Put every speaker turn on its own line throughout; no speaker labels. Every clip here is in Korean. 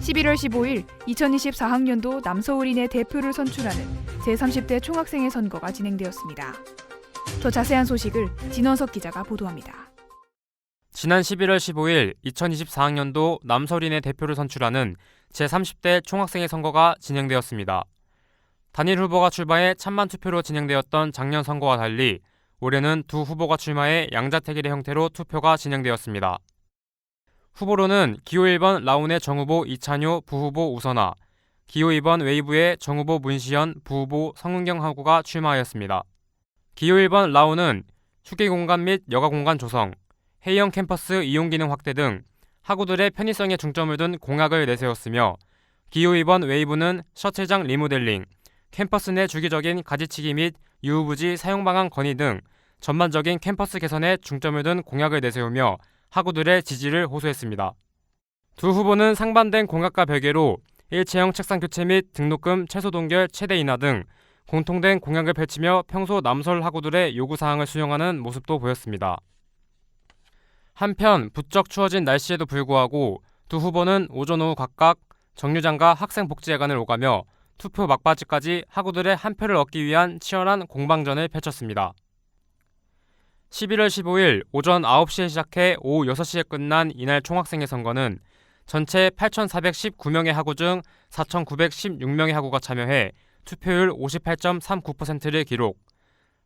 11월 15일 2024학년도 남서울인의 대표를 선출하는 제30대 총학생회 선거가 진행되었습니다. 더 자세한 소식을 진원석 기자가 보도합니다.
지난 11월 15일 2024학년도 남서린의 대표를 선출하는 제30대 총학생회 선거가 진행되었습니다. 단일 후보가 출마해 찬반 투표로 진행되었던 작년 선거와 달리 올해는 두 후보가 출마해 양자택일의 형태로 투표가 진행되었습니다. 후보로는 기호 1번 라운의 정후보 이찬효 부후보 우선아, 기호 2번 웨이브의 정후보 문시현 부후보 성은경 하구가 출마하였습니다. 기호 1번 라운은 휴게 공간 및 여가 공간 조성, 회의형 캠퍼스 이용 기능 확대 등 학우들의 편의성에 중점을 둔 공약을 내세웠으며 기호 2번 웨이브는 셔틀장 리모델링, 캠퍼스 내 주기적인 가지치기 및 유후부지 사용 방안 건의 등 전반적인 캠퍼스 개선에 중점을 둔 공약을 내세우며 학우들의 지지를 호소했습니다. 두 후보는 상반된 공약과 별개로 일체형 책상 교체 및 등록금 최소 동결 최대 인하 등 공통된 공약을 펼치며 평소 남서울 학우들의 요구 사항을 수용하는 모습도 보였습니다. 한편 부쩍 추워진 날씨에도 불구하고 두 후보는 오전 오후 각각 정류장과 학생복지회관을 오가며 투표 막바지까지 학우들의 한 표를 얻기 위한 치열한 공방전을 펼쳤습니다. 11월 15일 오전 9시에 시작해 오후 6시에 끝난 이날 총학생회 선거는 전체 8,419명의 학우 중 4,916명의 학우가 참여해 투표율 58.39%를 기록,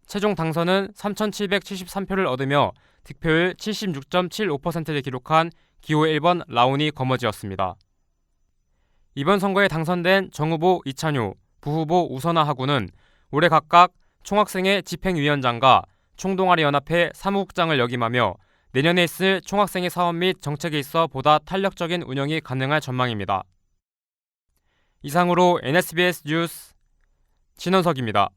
최종 당선은 3,773표를 얻으며 득표율 76.75%를 기록한 기호 1번 라운이 거머쥐었습니다. 이번 선거에 당선된 정 후보 이찬효, 부후보 우선아 하구는 올해 각각 총학생회 집행위원장과 총동아리 연합회 사무국장을 역임하며 내년에 있을 총학생회 사업 및 정책에 있어 보다 탄력적인 운영이 가능할 전망입니다. 이상으로 NSBS 뉴스 진원석입니다.